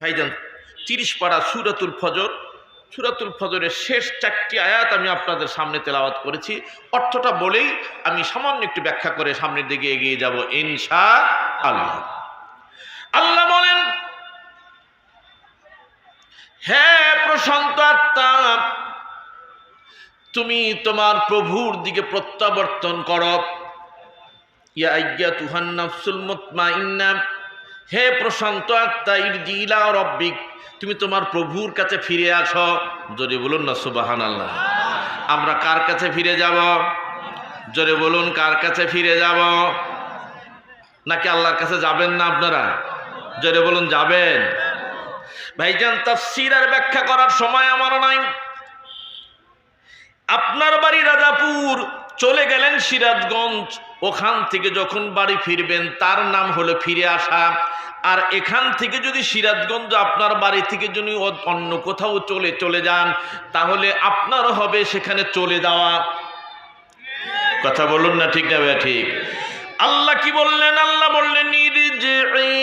ভাইজান তিরিশ পাড়া সুরাতুল ফজর, সুরাতুল ফজরের শেষ চারটি আয়াত আমি আপনাদের সামনে তেলাওয়াত করেছি। অর্থটা বলেই আমি সামান্য একটু ব্যাখ্যা করে সামনের দিকে এগিয়ে যাব ইনশা আল্লাহ আল্লাহ বলেন হ্যাঁ প্রশান্ত আত্মা, তুমি তোমার প্রভুর দিকে প্রত্যাবর্তন করো। ইয়া আইয়া তুহান নাফসুল মুতমাইন্না হে প্রশান্ত আত্মা, ইরজি ইলা রব্বিক, তুমি তোমার প্রভুর কাছে ফিরে আসো। জোরে বলুন না সুবাহান আল্লাহ আমরা কার কাছে ফিরে যাব? জোরে বলুন, কার কাছে ফিরে যাব? নাকি আল্লাহর কাছে যাবেন না আপনারা? জোরে বলুন, যাবেন। ভাইজান, তাফসির আর ব্যাখ্যা করার সময় আমার নাই। আপনার বাড়ি রাজাপুর চলে গেলেন সিরাজগঞ্জ। ওখান থেকে যখন বাড়ি ফিরবেন, তার নাম হলো ফিরে আসা। আর এখান থেকে যদি সিরাজগঞ্জ আপনার বাড়ি থেকে যদি অন্য কোথাও চলে চলে যান, তাহলে আপনার হবে সেখানে চলে যাওয়া। কথা বলুন না ঠিক না ঠিক। আল্লাহ কি বললেন? আল্লাহ বললেন "ইরজি'i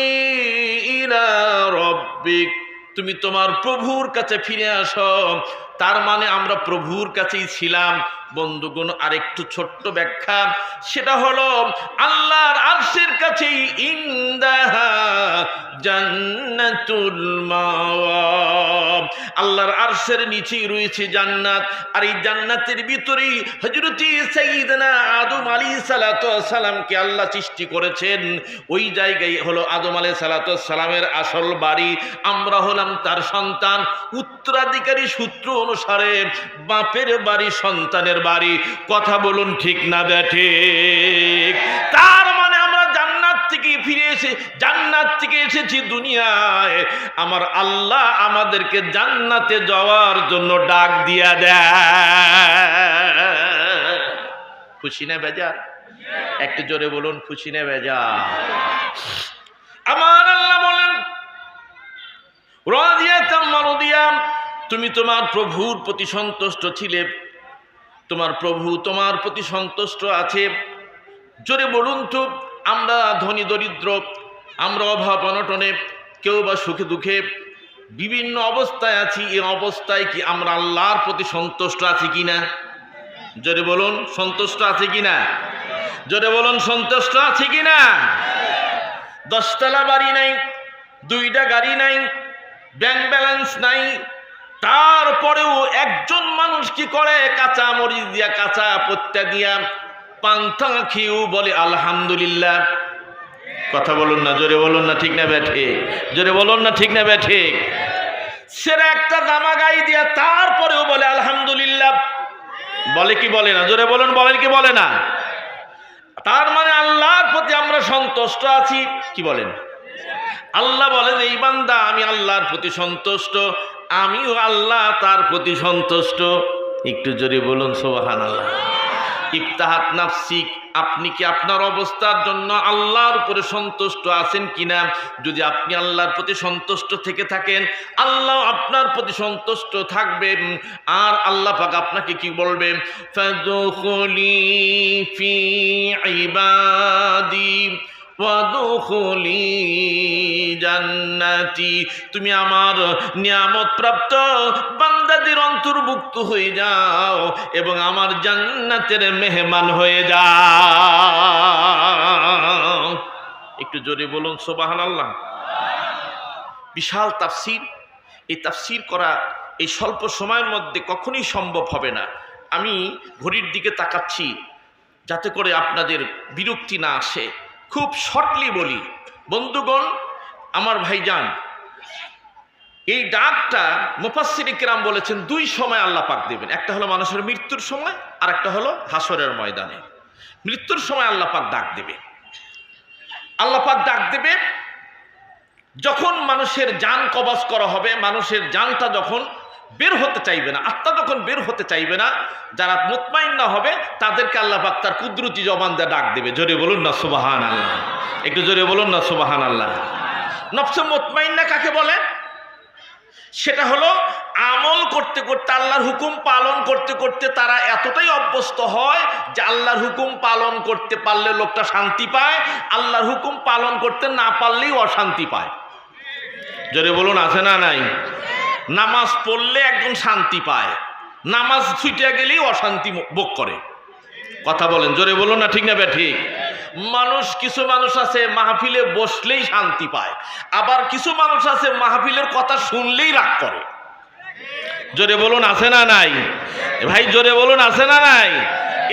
ইলা রব্বিক, তুমি তোমার প্রভুর কাছে ফিরে আসো। তার মানে আমরা প্রভুর কাছেই ছিলাম। বন্ধুগণ, আরেকটু ছোট্ট ব্যাখ্যা। সেটা হলো, আল্লাহর আরশের মাওয়া আল্লাহর আরশের নিচেই রয়েছে জান্নাত। আর এই জান্নাতের ভিতরেই হজরতি সাইয়্যিদনা আদম আলী সালামকে আল্লাহ সৃষ্টি করেছেন। ওই জায়গায় হলো আদম আলী সালামের আসল বাড়ি। আমরা হলাম তার সন্তান। উত্তরাধিকারী সূত্র অনুসারে বাপের বাড়ি সন্তানের বাড়ি, কথা বলুন ঠিক না ব্যাঠে তার মানে আমরা জান্নাত থেকে ফিরে এসে, জান্নাত থেকে এসেছি দুনিয়ায়। আমার আল্লাহ আমাদেরকে জান্নাতে যাওয়ার জন্য ডাক দিয়া দেয়। খুশি না বেজার? একটু জোরে বলুন, খুশি না বেজার? আমার আল্লাহ বলেন মারদিয়াম তুমি তোমার প্রভুর প্রতি সন্তুষ্ট ছিলে। তোমার প্রভু তোমার প্রতি সন্তুষ্ট আছে। জোরে বলুন তো, আমরা ধনী দরিদ্র, আমরা অভাব অনটনে, কেউ বা সুখে দুঃখে, বিভিন্ন অবস্থায় আছি এই অবস্থায় কি আমরা আল্লাহর প্রতি সন্তুষ্ট আছি কি না জোরে বলুন, সন্তুষ্ট আছে কি না জোরে বলুন, সন্তুষ্ট আছে কি না দশতলা বাড়ি নাই, দুইটা গাড়ি নাই, ব্যাংক ব্যালেন্স নাই তারপরেও একজন মানুষ কি করে? কাঁচা মরিচ দিয়া, কাঁচা পত্যা দিয়া পান্থা খেয়েও বলে, আলহামদুলিল্লাহ। কথা বলুন না, জোরে বলুন না, ঠিক না ব্যাঠে জোরে বলুন না, ঠিক না ব্যাঠে সেরা একটা জামা গাই দিয়া তারপরেও বলে, আলহামদুলিল্লাহ। বলে কি বলে না? জোরে বলুন, বলেন কি বলে না? তার মানে আল্লাহর প্রতি আমরা সন্তুষ্ট আছি, কি বলেন? আল্লাহ বলেন, এই বান্দা, আমি আল্লাহর প্রতি সন্তুষ্ট। আমিও আল্লাহ তার প্রতি সন্তুষ্ট। একটু জোরে বলুন সোহান আল্লাহ ইফতাহাত নাফসিক, আপনি কি আপনার অবস্থার জন্য আল্লাহর উপরে সন্তুষ্ট আছেন কিনা? যদি আপনি আল্লাহর প্রতি সন্তুষ্ট থেকে থাকেন, আল্লাহ আপনার প্রতি সন্তুষ্ট থাকবেন আর আল্লাহ পাক আপনাকে কি বলবে? ফি ইবাদি, ওয়াদখুলি জান্নাতি। তুমি আমার নিয়ামত প্রাপ্ত বান্দাদের অন্তর্ভুক্ত হয়ে যাও এবং আমার জান্নাতের মেহমান হয়ে যাও। একটু জোরে বলুন সোবাহান আল্লাহ বিশাল তাফসির। এই তাফসির করা এই স্বল্প সময়ের মধ্যে কখনই সম্ভব হবে না। আমি ঘড়ির দিকে তাকাচ্ছি, যাতে করে আপনাদের বিরক্তি না আসে। খুব শর্টলি বলি, বন্ধুগণ আমার ভাইজান, এই ডাকটা মুফাসসির ইকরাম বলেছেন, দুই সময় আল্লাহ পাক দেবেন। একটা হলো মানুষের মৃত্যুর সময় আর একটা হলো হাসরের ময়দানে। মৃত্যুর সময় আল্লাহ পাক ডাক দেবে। আল্লাহ পাক ডাক দেবে, যখন মানুষের যান কবাজ করা হবে, মানুষের যানটা যখন বের হতে চাইবে না, আত্মা যখন বের হতে চাইবে না, যারা মুতমাইন না হবে, তাদেরকে আল্লাহ পাক তার কুদরতি জবান দিয়ে ডাক দেবে। জোরে বলুন না সুবাহান আল্লাহ একটু জোরে বলুন না সুবাহান আল্লাহ নফসে মুতমাইন্না কাকে বলে? সেটা হলো আমল করতে করতে আল্লাহর হুকুম পালন করতে করতে তারা এতটাই অভ্যস্ত হয় যে আল্লাহর হুকুম পালন করতে পারলে লোকটা শান্তি পায়, আল্লাহর হুকুম পালন করতে না পারলেই অশান্তি পায়। জোরে বলুন, আছে না নাই? নামাজ পড়লে একজন শান্তি পায়, নামাজ ছুটে গেলেই অশান্তি ভোগ করে। কথা বলেন, জোরে বলুন না, ঠিক না বে, ঠিক? মানুষ, কিছু মানুষ আছে মাহফিলে বসলেই শান্তি পায়। আবার কিছু মানুষ আছে মাহফিলের কথা শুনলেই রাগ করে। জোরে বলুন, আছে না নাই? ভাই, জোরে বলুন, আছে না নাই?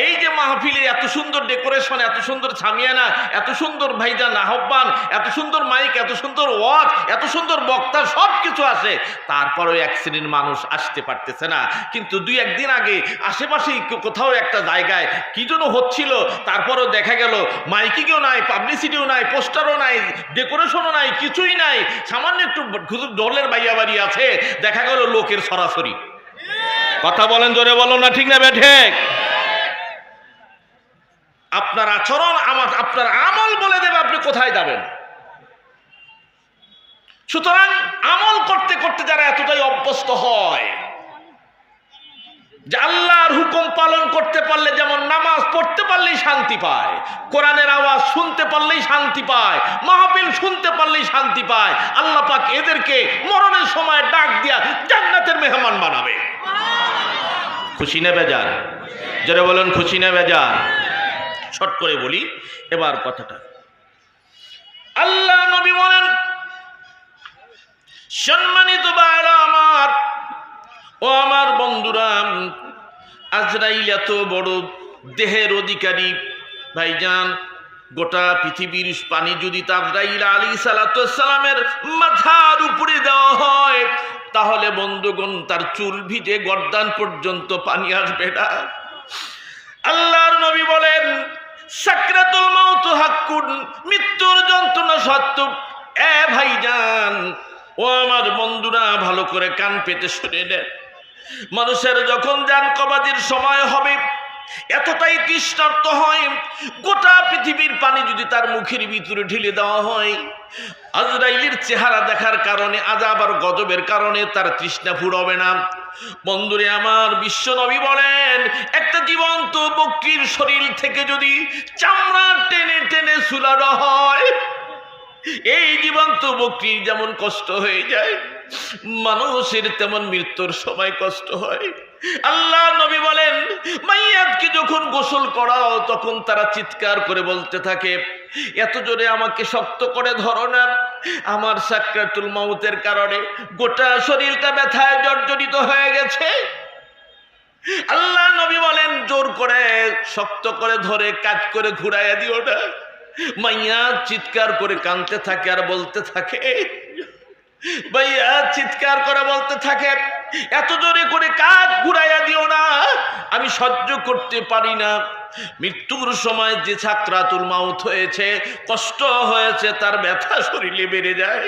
এই যে মাহফিলে এত সুন্দর ডেকোরেশন, এত সুন্দর ছামিয়ানা, এত সুন্দর ভাইজান আহ্বান, এত সুন্দর মাইক, এত সুন্দর ওয়াজ, এত সুন্দর বক্তা সব কিছু আসে। তারপরেও এক শ্রেণির মানুষ আসতে পারতেছে না। কিন্তু দুই, একদিন আগে আশেপাশেই কোথাও একটা জায়গায় কি যেন হচ্ছিল, তারপরেও দেখা গেল মাইকিংও নাই, পাবলিসিটিও নাই, পোস্টারও নাই, ডেকোরেশনও নাই, কিছুই নাই। সামান্য একটু ডলের বাইয়া বাড়ি আছে, দেখা গেল লোকের সরাসরি। কথা বলেন জোরে বলো না, ঠিক না বেঠে আপনার আচরণ, আমার, আপনার আমল বলে দেবে আপনি কোথায় যাবেন। সুতরাং আমল করতে করতে যারা এতটাই অভ্যস্ত হয়, যে আল্লাহর হুকুম পালন করতে পারলে যেমন নামাজ পড়তে পারলেই শান্তি পায়, কোরআনের আওয়াজ শুনতে পারলেই শান্তি পায়, মাহফিল শুনতে পারলেই শান্তি পায়, আল্লাহ পাক এদেরকে মরণের সময় ডাক দিয়া জান্নাতের মেহমান বানাবে। খুশি না বেজার? যারা বলেন, খুশি না বেজার? শর্ট করে বলি, এবার কথাটা। আল্লাহ নবী বলেন, সম্মানিত বাইরা আমার, ও আমার বন্ধুরা, আজরাইল এত বড় দেহের অধিকারী, ভাইজান, গোটা পৃথিবীর পানি যদি তাজরাইল আলী সালাতামের মাথার উপরে দেওয়া হয়, তাহলে বন্ধুগণ, তার চুল ভিজে গর্দান পর্যন্ত পানি আসবে না। আল্লাহর নবী বলেন সাকরাতুল মাউত হাক্কুন, মৃত্যুর যন্ত্রণা সত্য এ ভাইজান, ও আমার বন্ধুরা ভালো করে কান পেতে শুনে নেন। মানুষের যখন যান কবাদির সময় হবে, এতটাই তৃষ্ণার্ত হয়, গোটা পৃথিবীর পানি যদি তার মুখের ভিতরে ঢেলে দেওয়া হয়, আজরাইলের চেহারা দেখার কারণে আজাব আর গজবের কারণে তার তৃষ্ণা ফুরবে না। বন্ধুরে, আমার বিশ্ব নবী বলেন, একটা জীবন্ত বকরির শরীর থেকে যদি চামড়া টেনে টেনে সুলানো হয়, এই জীবন্ত বকরির যেমন কষ্ট হয়ে যায়, মানুষের তেমন মৃত্যুর সময় কষ্ট হয়। আল্লাহ নবী বলেন মাইয়াদকে যখন গোসল করাও, তখন তারা চিৎকার করে বলতে থাকে, এত জোরে আমাকে শক্ত করে ধরো না। আমার সাক্রাতুল মাউতের কারণে গোটা শরীরটা ব্যথায় জর্জরিত হয়ে গেছে। আল্লাহ নবী বলেন, জোর করে শক্ত করে ধরে কাজ করে ঘুরাইয়া দিও না। মাইয়া চিৎকার করে কানতে থাকে আর বলতে থাকে ভাইয়া চিৎকার করে বলতে থাকে এত জোরে করে কাক ঘুরাইয়া দিও না। আমি সহ্য করতে পারি না। মৃত্যুর সময় যে ছাত্রাতুল মাউথ হয়েছে, কষ্ট হয়েছে, তার ব্যথা শরীরে বেড়ে যায়।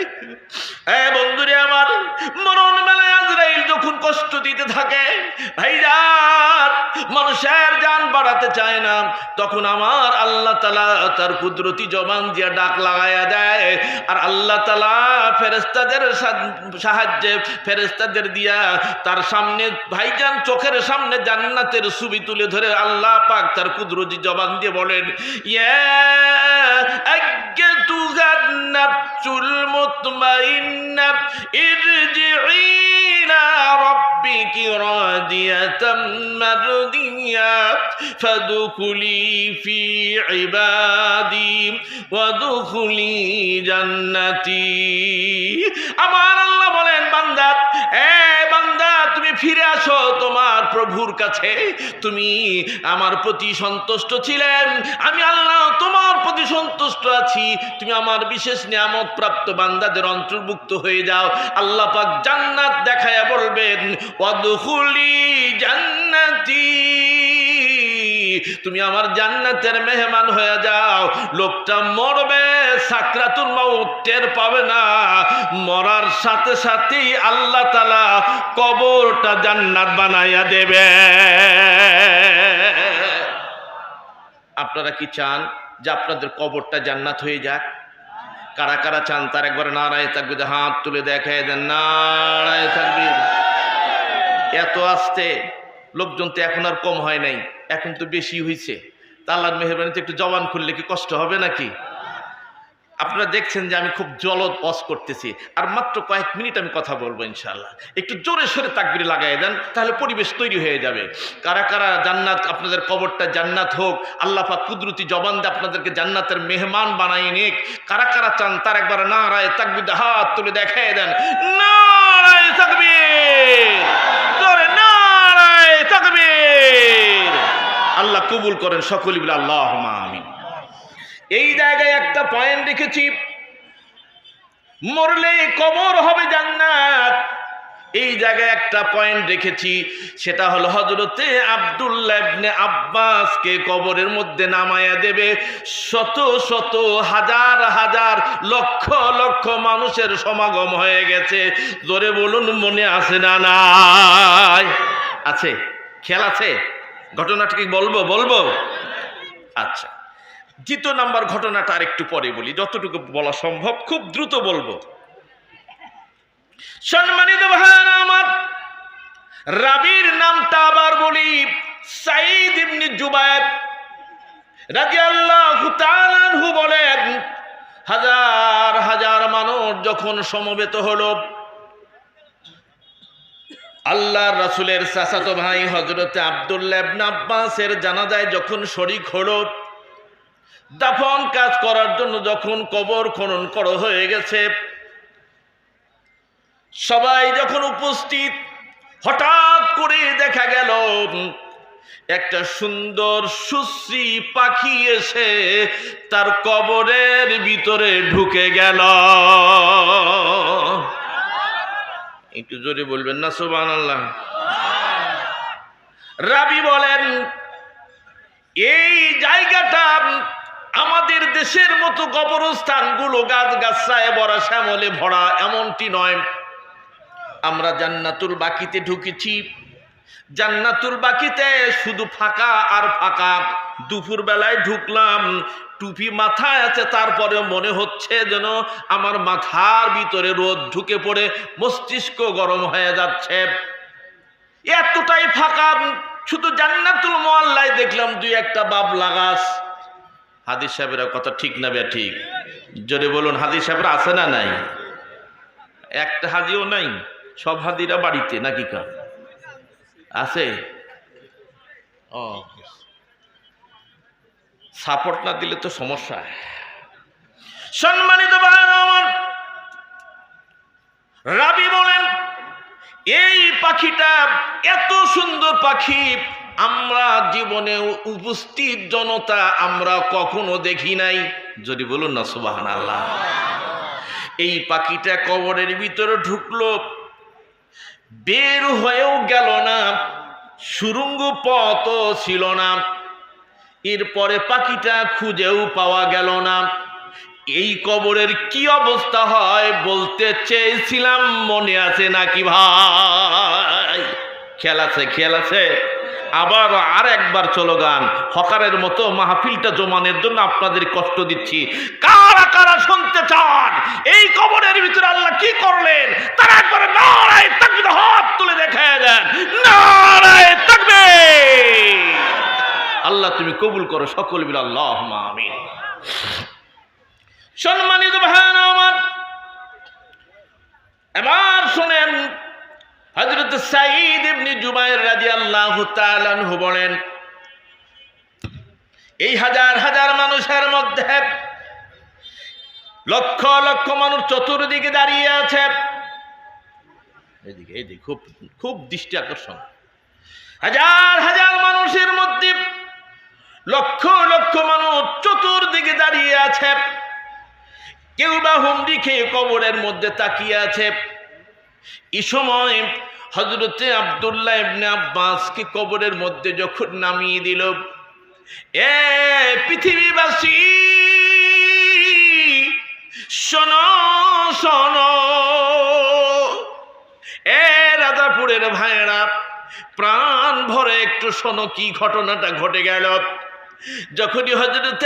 হ্যাঁ বন্ধুরে আমার, মরণ কষ্ট দিতে থাকে। ভাইজান মানুষের যান বাড়াতে চায় না। তখন আমার আল্লাহ তালা তার কুদরতি জবান দিয়ে ডাক লাগাইয়া দেয়। আর আল্লাহ তালা ফেরেস্তাদের সাহায্যে ফেরেস্তাদের দিয়া তার সামনে ভাইজান চোখের সামনে জান্নাতের ছবি তুলে ধরে আল্লাহ পাক তার কুদরতি জবান দিয়ে বলেন ইয়ে তুগান্নাবচুল মুতমাইন্নাব ইরজিঈ إلى ربك راضية مرضية فادخلي في عبادي وادخلي جنتي আমার আল্লাহ বলেন বান্দা এ বান্দা তুমি ফিরে আসো তোমার প্রভুর কাছে তুমি আমার প্রতি সন্তুষ্ট ছিলেন আমি আল্লাহ তোমার প্রতি সন্তুষ্ট আছি। তুমি আমার বিশেষ নিয়ামত প্রাপ্ত বান্দাদের অন্তর্ভুক্ত হয়ে যাও। আল্লাহ পাক জান্নাত দেখায়া বলবেন অদুহুলি জান্নাতি। তুমি আমার জান্নাতের মেহমান হয়ে যাও। লোকটা মরবে, সাকরাতুল মাউত টের পাবে না। মরার সাথে সাথেই আল্লাহ তালা কবরটা জান্নাত বানাইয়া দেবে। আপনারা কি চান? যে আপনাদের কবরটা জান্নাত হয়ে যাক। কারা কারা চান তার একবার নাড়ায় থাকবে হাত তুলে দেখায় দেন নাড়ায় থাকবে। এত আসতে লোকজন তো এখন আর কম হয় নাই, এখন তো বেশি হয়েছে তা মেহরবানিতে একটু জবান খুললে কি কষ্ট হবে নাকি? আপনারা দেখছেন যে আমি খুব জলদ অস করতেছি। আর মাত্র কয়েক মিনিট আমি কথা বলব ইনশাল্লাহ একটু জোরে সোরে তাকবির লাগাই দেন, তাহলে পরিবেশ তৈরি হয়ে যাবে। কারা কারা জান্নাত, আপনাদের কবরটা জান্নাত হোক, আল্লাহ কুদরতি জবান দিয়ে আপনাদেরকে জান্নাতের মেহমান বানাই নিক। কারা কারা চান, তার একবার নারায় তাকবির হাত তুলে দেখাই দেন। নারায় তাকবীর! নারায় তাকবীর! আল্লাহ কবুল করেন সকলে বলে আল্লাহ আমিন। এই জায়গায় একটা পয়েন্ট রেখেছি। মরলে কবর হবে জান্নাত। এই জায়গায় একটা পয়েন্ট রেখেছি, সেটা হলো হজরতে আব্দুল্লাহ ইবনে আব্বাসকে কবরের মধ্যে নামায়া দেবে। শত শত, হাজার হাজার, লক্ষ লক্ষ মানুষের সমাগম হয়ে গেছে। জোরে বলুন, মনে আছে না নাই? আছে? খেয়াল আছে? ঘটনাটা কি বলব? বলব? আচ্ছা। দ্বিতীয় নাম্বার ঘটনাটা আর একটু পরে বলি, যতটুকু বলা সম্ভব, খুব দ্রুত বলব। সম্মানিত ভাইয়ারা আমার, রাবির নামটা আবার বলি সাইদ ইবনে জুবায়ের রাদিয়াল্লাহু তাআলা আনহু বলেন, হাজার হাজার মানুষ যখন সমবেত হলো, আল্লাহর রাসূলের চাচাতো ভাই হযরতে আব্দুল্লাহ ইবনে আব্বাসের জানাজায় যখন শরীক হলো দাফন কাজ করার জন্য যখন কবর খনন করা হয়ে গেছে, সবাই যখন উপস্থিত, হঠাৎ করে দেখা গেল, একটা সুন্দর সুশ্রী পাখি এসে তার কবরের ভিতরে ঢুকে গেল। একটু জোরে বলবেন না সোবান আল্লাহ রাবি বলেন, এই জায়গাটা আমাদের দেশের মতো কবরস্থানগুলো গাছ গাছায় ভরা, শ্যামলে ভরা, এমনটি নয়। আমরা জান্নাতুল বাকিতে ঢুকেছি। জান্নাতুল বাকিতে শুধু ফাঁকা আর ফাঁকা। দুপুর বেলায় ঢুকলাম, টুপি মাথায় আছে তারপরে মনে হচ্ছে যেন আমার মাথার ভিতরে রোদ ঢুকে পড়ে, মস্তিষ্ক গরম হয়ে যাচ্ছে। এতটাই ফাঁকা, শুধু জান্নাতুল মোয়াল্লায় দেখলাম দুই একটা বাবলা গাছ। হাদিস সাহেবেরা কথা ঠিক না বে ঠিক? জোরে বলুন হাদিস সাহেবরা আছে না নাই? একটা হাজিও নাই? সব হাজিরা বাড়িতে নাকি কা আছে? ও সাপোর্ট না দিলে তো সমস্যা। সম্মানিত রাবি বলেন, এই পাখিটা এত সুন্দর পাখি আমরা জীবনে উপস্থিত জনতা আমরা কখনো দেখি নাই। যদি বলুন না সুবাহান আল্লাহ এই পাখিটা কবরের ভিতরে ঢুকলো, বের হয়েও গেল না, সুরঙ্গ পথও ছিল না। এরপরে পাখিটা খুঁজেও পাওয়া গেল না। এই কবরের কি অবস্থা হয় বলতে চেয়েছিলাম, মনে আছে নাকি ভাই? খেয়াল আছে খেয়াল আছে? আবার আর একবার চলো গান। হকারের মতো মাহফিলটা জমানের জন্য আপনাদের কষ্ট দিচ্ছি। কারা কারা শুনতে চান? এই কবরের ভিতরে আল্লাহ কি করলেন? তারা একবার নারায় তাকবীর হাত তুলে দেখায় দেন। নারায় তাকবীর। আল্লাহ তুমি কবুল করো সকল বিল আল্লাহ আমিন। সম্মানিত ভাইয়ারা আমার, এবার শোনেন হজরত সাঈদ ইবনে জুবাইর রাদিয়াল্লাহু তাআলা আনহু বলেন, এই হাজার হাজার মানুষের মধ্যে লক্ষ লক্ষ মানুষ চতুর্দিকে দাঁড়িয়ে আছে। খুব খুব দৃষ্টি আকর্ষণ। হাজার হাজার মানুষের মধ্যে লক্ষ লক্ষ মানুষ চতুর্দিকে দাঁড়িয়ে আছে। কেউ বা হুমড়ি খেয়ে কবরের মধ্যে তাকিয়ে আছে। এই সময় হজরতে আবদুল্লাহ ইবনে আব্বাসকে কবরের মধ্যে যখন নামিয়ে দিল, এ পৃথিবীবাসী, শোনো শোনো, এ রাজাপুরের ভাইয়েরা, প্রাণ ভরে একটু শোনো কি ঘটনাটা ঘটে গেল। যখনই হজরত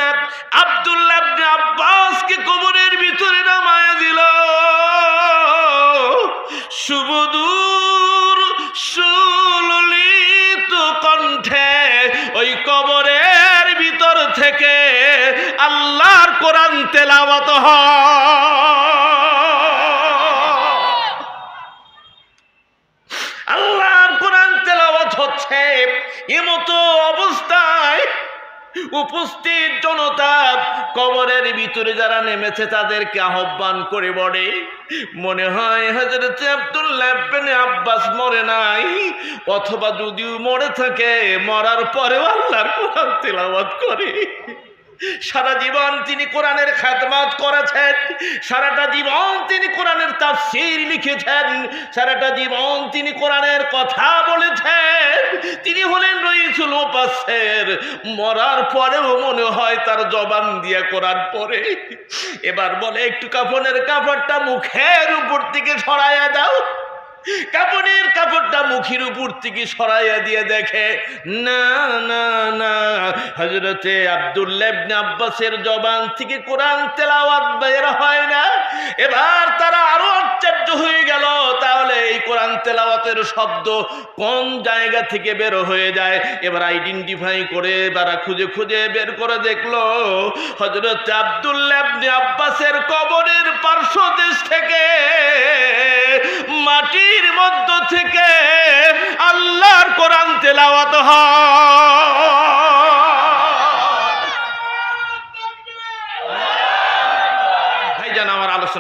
আব্দুল্লাহ আব্বাসকে কবরের কোরআন তেলাওয়াত আল্লাহর কোরআন তেলাওয়াত হচ্ছে এমতো অবস্থায় উপস্থিত জনতা কবরের ভিতরে যারা নেমেছে তাদেরকে আহ্বান করে বলে, মনে হয় হজরত আব্দুল্লাহ আব্বাস মরে নাই, অথবা যদিও মরে থাকে, মরার পরেও আল্লাহর কোরআন তেলাওয়াত করে। সারা জীবন তিনি কোরআনের খেদমাত করেছেন, সারাটা জীবন তিনি কোরআনের তাফসীর লিখেছেন, সারাটা জীবন তিনি কোরআনের কথা বলেছেন। তিনি হলেন রইসুল ওপাসের মরার পরেও মনে হয় তার জবান দিয়ে কোরআন পরে এবার বলে, একটু কাপড়ের কাপড়টা মুখের উপর থেকে সরাইয়া দাও। কাপড়ের কাপড়টা মুখের উপর থেকে সরাইয়া দিয়ে দেখে, না না না হজরতে আব্দুল্লাহ আব্বাসের জবান থেকে কোরআন তেলাওয়াত বের হয় না। এবার তারা আরও আশ্চর্য হয়ে গেল, তাহলে এই কোরআন তেলাওয়াতের শব্দ কোন জায়গা থেকে বের হয়ে যায়? এবার আইডেন্টিফাই করে তারা খুঁজে খুঁজে বের করে দেখল হজরত আব্দুল্লাহ আব্বাসের কবরের পার্শ্ব দেশ থেকে মাটির মধ্য থেকে আল্লাহর কোরআন তেলাওয়াত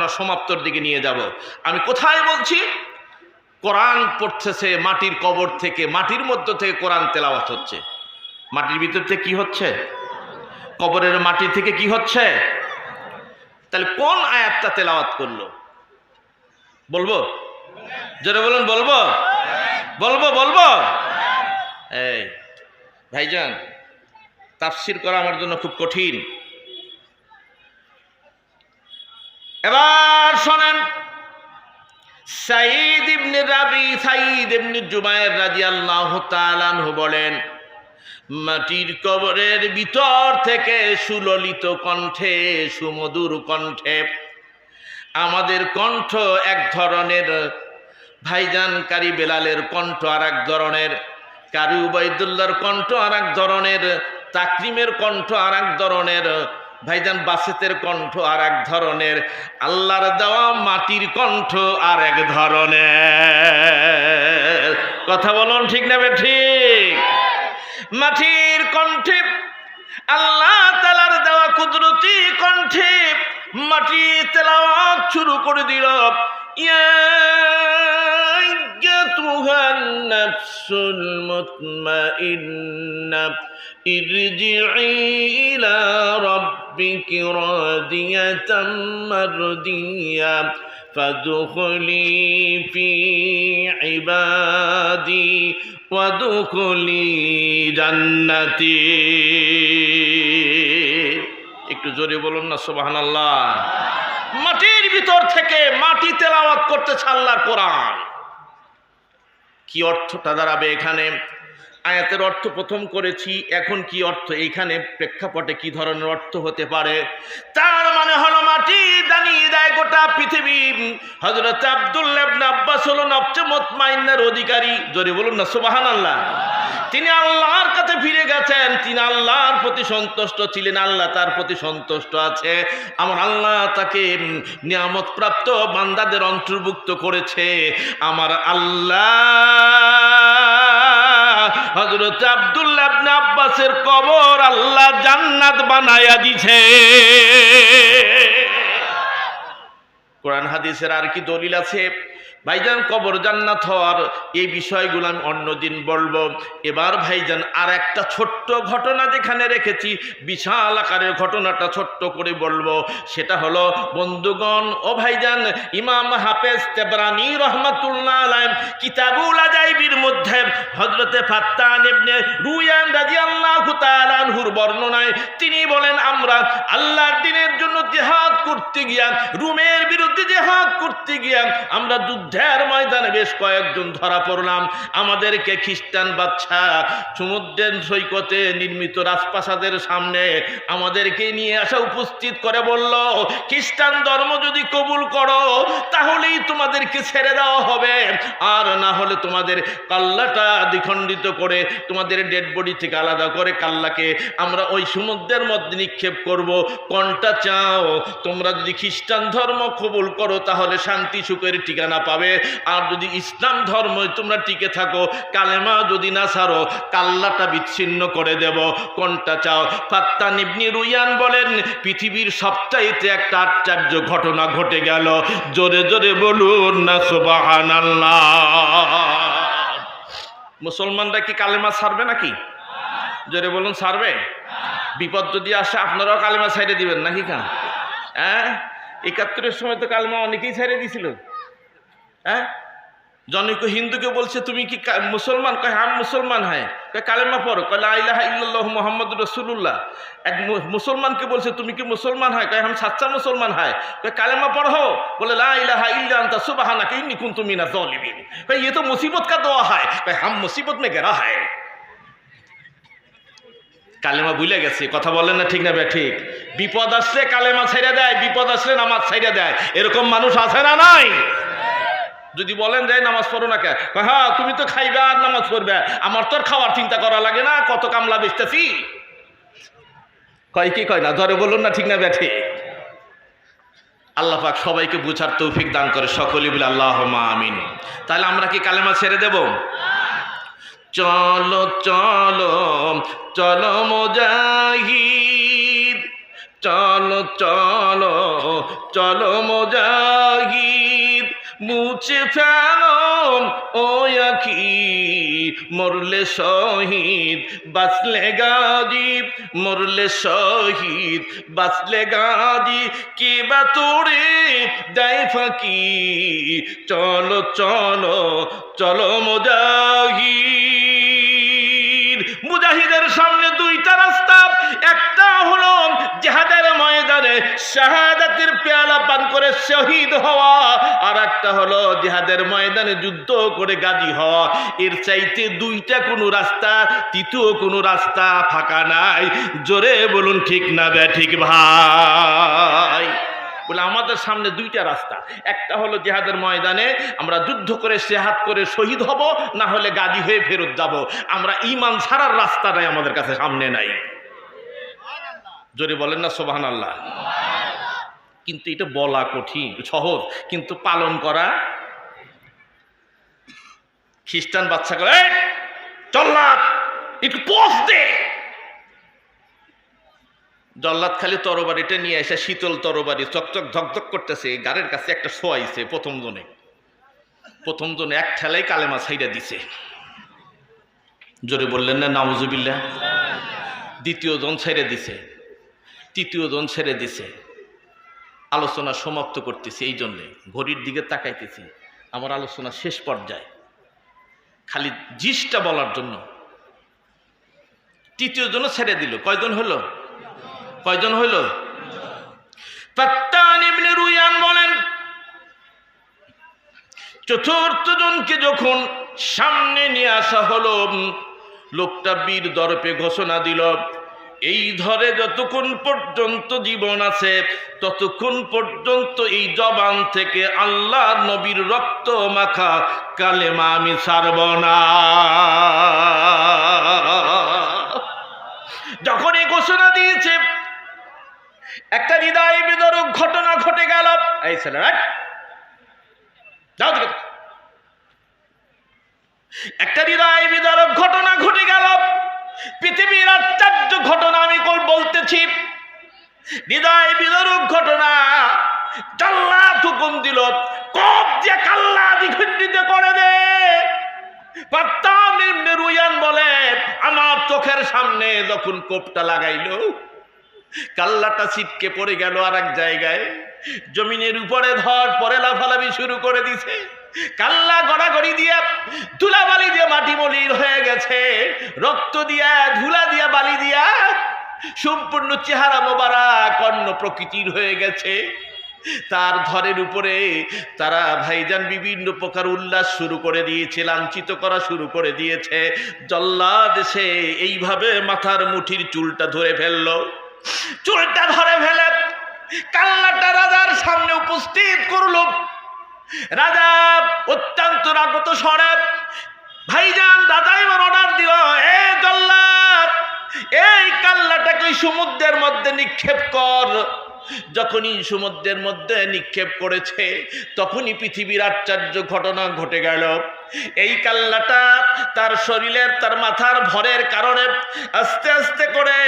সমাপ্তর দিকে নিয়ে যাব। আমি কোথায় বলছি? কোরআন মাটির কবর থেকে, মাটির মধ্য থেকে কোরআন তেলাওয়াত হচ্ছে। মাটির ভিতর থেকে কি হচ্ছে? কবরের মাটি থেকে কি হচ্ছে? তাহলে কোন আয়াতটা তেলাওয়াত করল? বলব? জোরে বলুন, বলব? বলব বলব? এই, ভাইজান, তাফসির করা আমার জন্য খুব কঠিন। এবার শোনেন সাইদ ইবনে রাবি সাইদ ইবনে জুবায়ের রাদিয়াল্লাহু তাআলা আনহু বলেন, মাটির কবরের ভিতর থেকে সুললিত কণ্ঠে, সুমধুর কণ্ঠে আমাদের কণ্ঠ এক ধরনের ভাইজান কারি বেলালের কণ্ঠ আর এক ধরনের, কারি উবাইদুল্লাহর কণ্ঠ আর এক ধরনের, তাকরিমের কণ্ঠ আর এক ধরনের, ভাইজান বাসেতের কণ্ঠ আর এক ধরনের, আল্লাহর দেওয়া মাটির কণ্ঠ আর এক ধরনের। কথা বলুন ঠিক না ঠিক মাটির কণ্ঠে, আল্লাহ তালার দেওয়া কুদরতি কণ্ঠে মাটি তেলাওয়াত শুরু করে দিল ইয়া أيتها النفس المطمئنة ارجعي إلى ربك راضية مرضية فادخلي في عبادي وادخلي جنتي একটু জোরে বলুন না সোবাহান আল্লাহ মাটির ভিতর থেকে মাটি তেলাওয়াত করতেছে আল্লাহর কোরআন। কি অর্থটা দাঁড়াবে এখানে? আয়াতের অর্থ প্রথম করেছি, এখন কি অর্থ? এইখানে প্রেক্ষাপটে কি ধরনের অর্থ হতে পারে? তার মানে হলো মাটি দানিয়ে দেয় গোটা পৃথিবী। হজরত আব্দুল্লাহ ইবনে আব্বাস হলো নবচমত মাইন্নার অধিকারী। জোরে বলুন না সুবাহান আল্লাহ তিনি আল্লাহর কাছে ফিরে গেছেন। তিনি আল্লাহর প্রতি সন্তুষ্ট ছিলেন, আল্লাহ তার প্রতি সন্তুষ্ট আছে। আমার আল্লাহ তাকে নিয়ামত প্রাপ্ত বান্দাদের অন্তর্ভুক্ত করেছে। আমার আল্লাহ হজরত আব্দুল্লাহ আব্বাসের কবর আল্লাহ জান্নাত বানায়া দিছে কোরআন হাদিসের আর কি দলিল আছে? ভাইজান, কবর জান্নাত হওয়ার এই বিষয়গুলো আমি অন্যদিন বলব। এবার ভাইজান আর একটা ছোট্ট ঘটনা যেখানে রেখেছি, বিশাল আকারের ঘটনাটা ছোট্ট করে বলব। সেটা হলো, বন্ধুগণ, ও ভাইজান, ইমাম হাফেজ তেবরানি রহমাতুল্লাহ আলাইম কিতাবুল আজাইবির মধ্যে হজরতে ফাত্তান ইবনে রুয়ান রাদিয়াল্লাহু তাআলা আনহুর বর্ণনায় তিনি বলেন, আমরা আল্লাহর দিনের জন্য জিহাদ করতে গিয়া, রুমের বিরুদ্ধে জিহাদ করতে গিয়া, আমরা যুদ্ধ সমুদ্রের ময়দানে বেশ কয়েকজন ধরা পড়লাম। আমাদেরকে খ্রিস্টান বাচ্চা সমুদ্রের সৈকতে নির্মিত রাজপ্রাসাদের সামনে আমাদেরকে নিয়ে আসা উপস্থিত করে বলল, খ্রিস্টান ধর্ম যদি কবুল করো, তাহলেই তোমাদেরকে ছেড়ে দেওয়া হবে। আর না হলে তোমাদের কাল্লাটা দ্বিখণ্ডিত করে তোমাদের ডেড বডি থেকে আলাদা করে কাল্লাকে আমরা ওই সমুদ্রের মধ্যে নিক্ষেপ করব। কোনটা চাও? তোমরা যদি খ্রিস্টান ধর্ম কবুল করো, তাহলে শান্তি সুখের ঠিকানা পাবে। আর যদি ইসলাম ধর্ম তোমরা টিকে থাকো, কালেমা যদি না ছাড়ো কাল্লাটা বিচ্ছিন্ন করে দেব। কোনটা চাও? ফাত্তা নিবনি রুইয়ান বলেন, পৃথিবীর সবচাইতে একটা আশ্চর্য ঘটনা ঘটে গেল। জোরে জোরে বলুন না সুবাহান মুসলমানরা কি কালেমা ছাড়বে নাকি? জোরে বলুন ছাড়বে বিপদ যদি আসে, আপনারাও কালেমা ছাইড়ে দিবেন নাকি কেন হ্যাঁ? একাত্তরের সময় তো কালেমা অনেকেই ছাইড়ে দিছিল। হ্যাঁ? জনৈক হিন্দুকে বলছে, তুমি কি মুসলমান? কয় আম মুসলমান হ্যাঁ। কয়, কালেমা পড়ো। কয় লাইলাহা ইল্লাহ মোহাম্মদ রসুল্লাহ এক মুসলমানকে বলছে, তুমি কি মুসলমান হয়? কয়, আম সাচ্চা মুসলমান হয়। কয়, কালেমা পড়ো। বলে লাইলাহা ইল্লা আন্তা সুবাহানা কে নিকুন তুমি না জলিবিন কয় ইয়ে তো মুসিবত কা দোয়া হয় কয়, হাম মুসিবত মে গেরা হয় কালেমা বুলে গেছে, কথা বলেন না ঠিক না ব্যা ঠিক। বিপদ আসলে কালেমা ছেড়ে দেয়, বিপদ আসলে নামাজ ছেড়ে দেয়। এরকম মানুষ আছে না নাই? যদি বলেন যে নামাজ পড়ো না কে? হ্যাঁ তুমি তো খাইবে আর নামাজ পড়বে। আমার তো আর খাওয়ার চিন্তা করা লাগে না, কত কামলা বেচতেছি? কয় কি, কয় না ধরে বলুন না ঠিক না ব্যাঠে। আল্লাহ পাক সবাইকে বুঝার তৌফিক দান করে, সকলে বলে আল্লাহ আমিন। তাহলে আমরা কি কালেমা ছেড়ে দেব? চলো চলো চলো মোজাহিদ, চলো চলো চলো মোজাহিদ। মুছে ফেলো ও আখি। মরলে শহীদ, বাঁচলে গাজী। মরলে শহীদ, বাঁচলে গাজী। কে বা তোরে দেয় ফাঁকি। চলো চলো চলো মুজাহিদ। মুজাহিদের সামনে দুইটা রাস্তা। একটা হলো জেহাদের ময়দানে শাহাদাতের পেয়ালা পান করে শহীদ হওয়া, আর একটা হলো জেহাদের ময়দানে যুদ্ধ করে গাজী হওয়া। এর চাইতে দুইটা কোনো রাস্তা, তৃতীয় কোনো রাস্তা ফাঁকা নাই। জোরে বলুন, ঠিক না বে, ঠিক ভাই? বলে আমাদের সামনে দুইটা রাস্তা। একটা হলো জেহাদের ময়দানে আমরা যুদ্ধ করে সেহাত করে শহীদ হব না হলে গাজী হয়ে ফেরত যাব। আমরা ইমান ছাড়ার রাস্তা রাস্তাটাই আমাদের কাছে সামনে নাই। জোরে বলেন না সোবাহান আল্লাহ কিন্তু এটা বলা কঠিন সহজ কিন্তু পালন করা খ্রিস্টান বাচ্চা করে "এই, জল্লাদ একটু পোষ দে। জল্লাদ খালি তরবারিটা নিয়ে এসে শীতল তরবারি চকচক ধকধক করতেছে গাড়ির কাছে একটা শোয়াইছে প্রথম জনে। প্রথম জনে এক ঠেলাই কালেমা ছাইরা দিছে। জোরে বললেন না নাউজুবিল্লা দ্বিতীয় জন ছেড়ে দিছে। তৃতীয় জন ছেড়ে দিছে। আলোচনা সমাপ্ত করতেছি এই জন্যে। ঘড়ির দিকে তাকাইতেছি। আমার আলোচনা শেষ পর্যায়ে। খালি জিসটা বলার জন্য। তৃতীয় জন ছেড়ে দিল। কয়জন হলো? কয়জন হইল? রুয়ান বলেন, চতুর্থ জনকে যখন সামনে নিয়ে আসা হলো, লোকটা বীর দর্পে ঘোষণা দিল, এই ধরে যতক্ষণ পর্যন্ত জীবন আছে, ততক্ষণ পর্যন্ত এই জবান থেকে আল্লাহ নবীর রক্ত মাখা কালেমা আমি ছাড়ব না। যখন এই ঘোষণা দিয়েছে একটা হৃদয় বিদরক ঘটনা ঘটে গেল। এই ছেলে। একটা হৃদয় বিদারক ঘটনা ঘটে গেল। পৃথিবীর আশ্চর্য ঘটনা আমি বলতেছি। হৃদয় বিদারক ঘটনা জাল্লা হুকুম দিল কব যে কাল্লা দ্বিখণ্ডিত করে দে। পাত্তাম ইবনে রুয়ান বলে, আমার চোখের সামনে যখন কোপটা লাগাইলো কাল্লাটা ছিটকে পড়ে গেল আর এক জায়গায়। জমিনের উপরে ধর, পরে লাফালাফি শুরু করে দিছে। কাল্লা গড়াগড়ি দিয়া ধুলা বালি দিয়ে মাটি মলির হয়ে গেছে। রক্ত দিয়া, ধুলা দিয়া, বালি দিয়া, সম্পূর্ণ চেহারা মোবারক, অন্য প্রকৃতির হয়ে গেছে। তার ধরের উপরে তারা ভাইজান বিভিন্ন প্রকার উল্লাস শুরু করে দিয়েছে, লাঞ্ছিত করা শুরু করে দিয়েছে। জল্লাদ এসে এইভাবে মাথার মুঠির চুলটা ধরে ফেলল। চুলটা ধরে ফেলে, কাল্লাটা রাজার সামনে উপস্থিত করল। রাজা অত্যন্ত রাগত স্বরে, ভাইজান দাদা এবার অর্ডার দিল। এ জল্লাদ এই কাল্লাটাকে সমুদ্রের মধ্যে নিক্ষেপ কর। যখনই সমুদ্রের মধ্যে নিক্ষেপ করেছে, তখনই পৃথিবীর আশ্চর্য ঘটনা ঘটে গেল। এই কাল্লাটা তার শরীরের, তার মাথার ভরের কারণে আস্তে আস্তে করে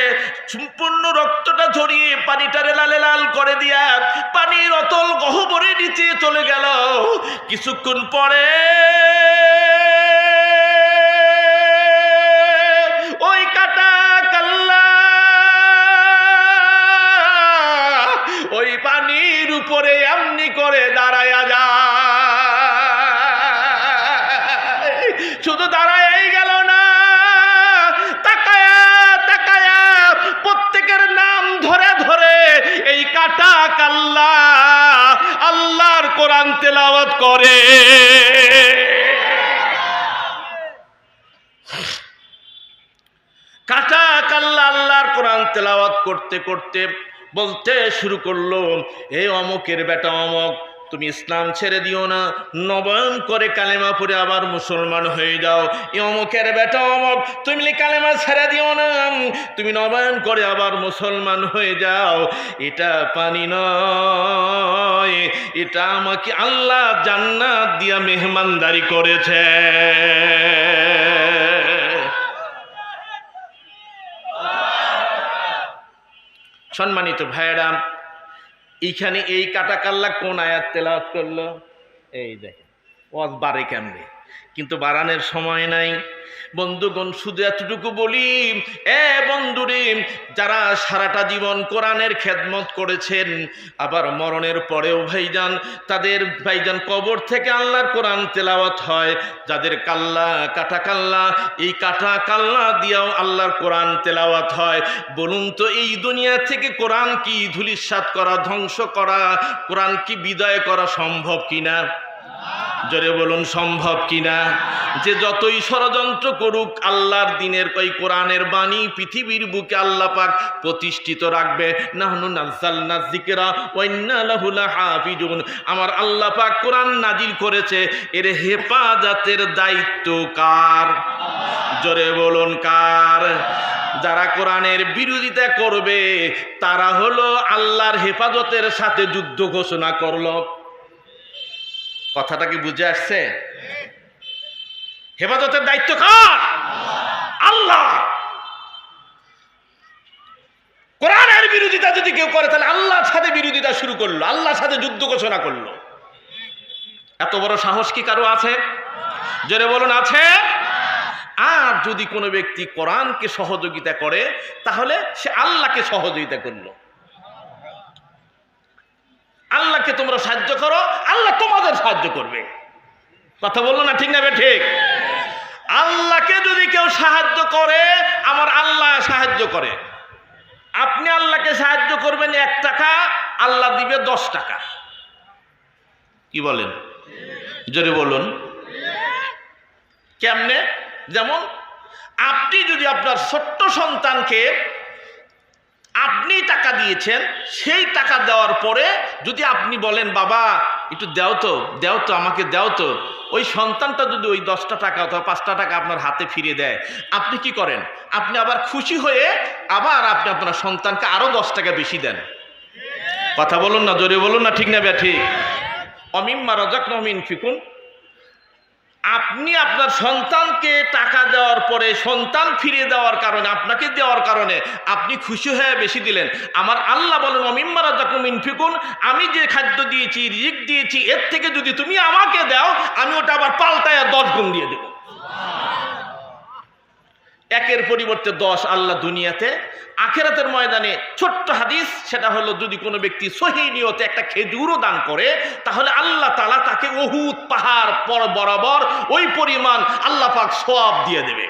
সম্পূর্ণ রক্তটা ঝরিয়ে পানিটারে লালে লাল করে দিয়া পানির অতল গহ্বরে নিচে চলে গেল। কিছুক্ষণ পরে উপরে এমনি করে দাঁড়ায়া যায়। শুধু দাঁড়াই গেল না, তাকায়া তাকায়া, প্রত্যেকের নাম ধরে ধরে এই কাটা কাল্লা আল্লাহর কোরআন তেলাওয়াত করে। কাটা কাল্লা আল্লাহর কোরআন তেলাওয়াত করতে করতে বলতে শুরু করল, এ অমকের বেটা অমক, তুমি ইসলাম ছেড়ে দিও না নবায়ন করে কালেমা পরে আবার মুসলমান হয়ে যাও। এ অমকের বেটা অমক, তুমি কালেমা ছেড়ে দিও না, তুমি নবায়ন করে আবার মুসলমান হয়ে যাও। এটা পানি নয়, এটা আমাকে আল্লাহ জান্নাত দিয়া মেহমানদারি করেছে। সম্মানিত ভাইয়েরা, এইখানে এই কাটা কাল্লা কোন আয়াত তেলাওয়াত করল? এই দেখেন, ওয়াজ বারে কেমনে? কিন্তু বাড়ানোর সময় নাই। বন্ধুগণ, শুধু এতটুকু বলি, এ বন্ধুরে, যারা সারাটা জীবন কোরআনের খেদমত করেছেন, আবার মরণের পরেও ভাইজান, তাদের ভাইজান কবর থেকে আল্লাহর কোরআন তেলাওয়াত হয়, যাদের কাল্লা, কাটা কাল্লা, এই কাটা কাল্লা দিয়াও আল্লাহর কোরআন তেলাওয়াত হয়। বলুন তো, এই দুনিয়া থেকে কোরআন কি ধুলিস্বাত করা, ধ্বংস করা, কোরআন কি বিদায় করা সম্ভব কিনা? জোরে বলুন, সম্ভব কিনা? যে যতই ষড়যন্ত্র করুক, আল্লাহর দিনের কই কোরআনের বাণী পৃথিবীর বুকে আল্লাহ পাক প্রতিষ্ঠিত রাখবে। নাহনু নাজ্জালনা যিকরা ওয়া ইন্না লাহু আমার আল্লাহ পাক কোরআন নাজিল করেছে, এর হেফাজতের দায়িত্ব কার? জোরে বলুন, কার? যারা কোরআনের বিরোধিতা করবে, তারা হলো আল্লাহর হেফাজতের সাথে যুদ্ধ ঘোষণা করল। কথাটা কি বুঝে আসছে? হেফাজতের দায়িত্ব কার? আল্লাহ। কোরআনের বিরোধিতা যদি কেউ করে, তাহলে আল্লাহর সাথে বিরোধিতা শুরু করল, আল্লাহর সাথে যুদ্ধ ঘোষণা করল। এত বড় সাহস কি কারও আছে? জোরে বলুন, আছে? আর যদি কোনো ব্যক্তি কোরআনকে সহযোগিতা করে, তাহলে সে আল্লাহকে সহযোগিতা করল। আল্লাহকে তোমরা সাহায্য করো, আল্লাহ তোমাদের সাহায্য করবে। কথা বলল না ঠিক না ঠিক? আল্লাহকে যদি কেউ সাহায্য করে, আমার আল্লাহ সাহায্য করে। আপনি আল্লাহকে সাহায্য করবেন এক টাকা, আল্লাহ দিবে দশ টাকা। কি বলেন? জোরে বলুন। কেমনে? যেমন, আপনি যদি আপনার ছোট্ট সন্তানকে আপনি টাকা দিয়েছেন, সেই টাকা দেওয়ার পরে যদি আপনি বলেন, বাবা, একটু দেও তো দেও তো, আমাকে দেও তো। ওই সন্তানটা যদি ওই দশটা টাকা অথবা পাঁচটা টাকা আপনার হাতে ফিরিয়ে দেয়, আপনি কি করেন? আপনি আবার খুশি হয়ে আবার আপনি আপনার সন্তানকে আরও দশ টাকা বেশি দেন। কথা বলুন না, জোরে বলুন না, ঠিক না ব্যা ঠিক? অমিম্মা রজাক নমিন ফিকুন আপনি আপনার সন্তানকে টাকা দেওয়ার পরে সন্তান ফিরিয়ে দেওয়ার কারণে, আপনাকে দেওয়ার কারণে আপনি খুশি হয়ে বেশি দিলেন। আমার আল্লাহ বলেন অমিম্মারা যখন ইনফিকুন আমি যে খাদ্য দিয়েছি রিক দিয়েছি, এর থেকে যদি তুমি আমাকে দাও, আমি ওটা আবার পাল্টায় দশ গুণ দিয়ে দেব। একের পরিবর্তে দশ আল্লাহ দুনিয়াতে, আখেরাতের ময়দানে ছোট্ট হাদিস, সেটা হলো যদি কোনো ব্যক্তি সহি নিয়তে একটা খেজুরও দান করে, তাহলে আল্লাহ তালা তাকে অহুত পাহাড় পর বরাবর ওই পরিমাণ আল্লাহ পাক সব দিয়ে দেবে।